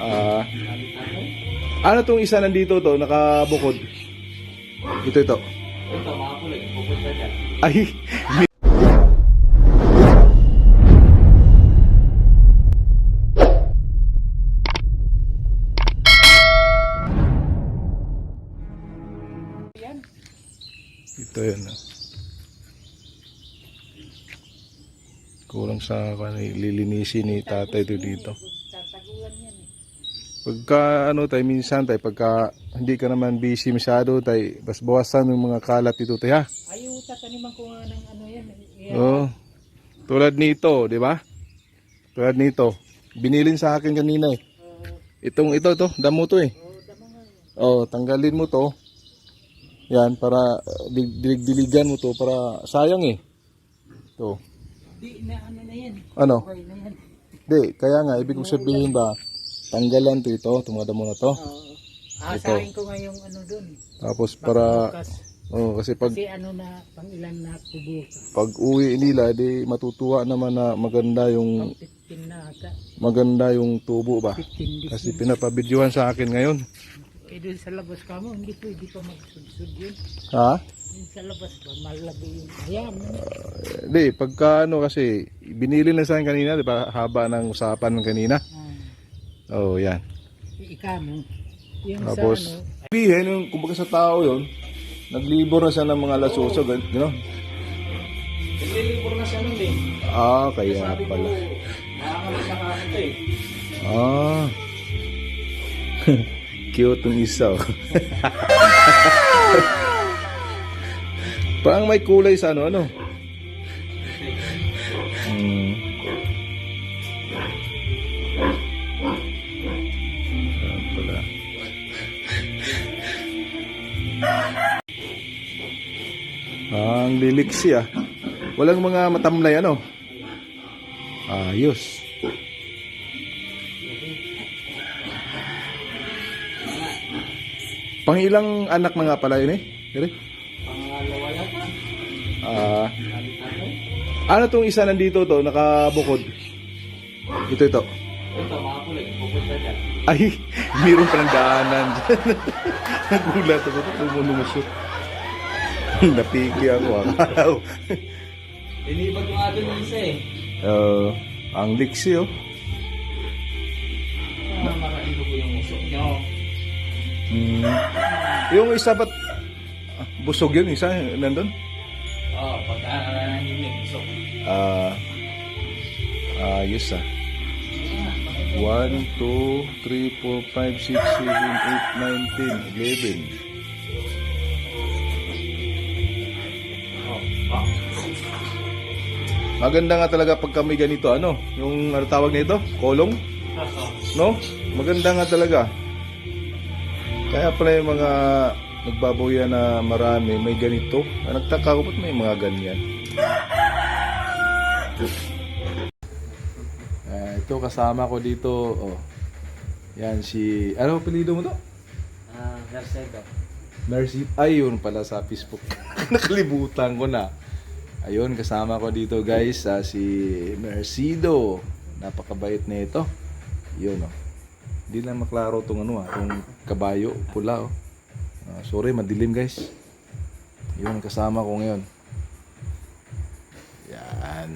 Ah. ano tong isa nandito to, nakabukod? Ito, ito. Ito, mga kulay, pupunta dyan. Ay, ito yun. ah. Kulang sa kan lilinisin ni tatay ito dito. Eh. Pagka ano tayo minsan tayo pagka hindi ka naman busy masyado tayo bas bawasan yung mga kalat dito tayo ha. Ayaw tataniman ko nga ng ano yan. eh. Oo. Tulad nito, di ba? Tulad nito. Binilin sa akin kanina eh. Itong ito to, damo to eh. Oh. Oh, tanggalin mo to. Yan para uh, dig- dilig-diligan mo to para sayang eh. To. Di na ano na yan. Ano? Na yan. Di, kaya nga ibig kong sabihin ba tanggalan to ito, itong mga damo na to. Oo. Asahin ko nga yung ano dun. Tapos para Bukas. oh kasi pag Kasi ano na, pang ilan na kubo. pag uwi nila di matutuwa naman na maganda yung 15 na ata. maganda yung tubo ba. 15 di. Kasi pinapabidyohan sa akin ngayon. Eh doon sa labas ka mo, hindi pwede pa magsudsud yun. Ha? Yung sa labas ba, malaki yun. Ayan. Di, pagka ano kasi binili na sa akin kanina, di ba? Haba ng usapan kanina. Oh, yan. ika mo. Yung Tapos, sa ano, sabihin, yung kumbaga sa tao yon naglibor na siya ng mga lasuso, gan- gano'n. Naglilibor na siya nun eh. Ah, kaya Sabi ko, pala. nakakala siya kakanta eh. Ah. Cute yung isa. oh. Parang may kulay sa ano, ano? Hmm. Ang liliksi ah. Walang mga matamlay ano? Ayos. Pangilang anak na nga pala yun eh? Pangalawa yata. Ah, ano tong isa nandito to, nakabukod? Ito, ito. Ito, mga kulay, pupunta dyan. Ay, mayroon pa ng daanan. Nagulat ako, ito lumulusot. Napiki ako, akala ko. Inibag ko nga doon yung isa eh. Ah, ang liksi oh. Ah, makailo ko yung usok nyo. Hmm. Yung isa ba't ah, busog yun, isa nandun? Oo, oh, pag nananahimik, usok. Ah, ayos ah. 1, 2, 3, 4, 5, 6, 7, 8, 9, 10, 11. Maganda nga talaga pag kami ganito, ano? Yung ano tawag nito? Kolong? No? Maganda nga talaga. Kaya pala yung mga nagbabuya na marami, may ganito. Ah, Nagtaka ko, ba't may mga ganyan? Ah, ito kasama ko dito, oh. Yan si, ano apelido mo to? Ah, Garcedo. Mercy, ayun pala sa Facebook. Nakalibutan ko na. Ayun, kasama ko dito guys, ah, si Mercido. Napakabait na ito. Yun oh. Hindi lang maklaro tong ano ah, tong kabayo, pula oh. Ah, sorry, madilim guys. Yun, kasama ko ngayon. Yan.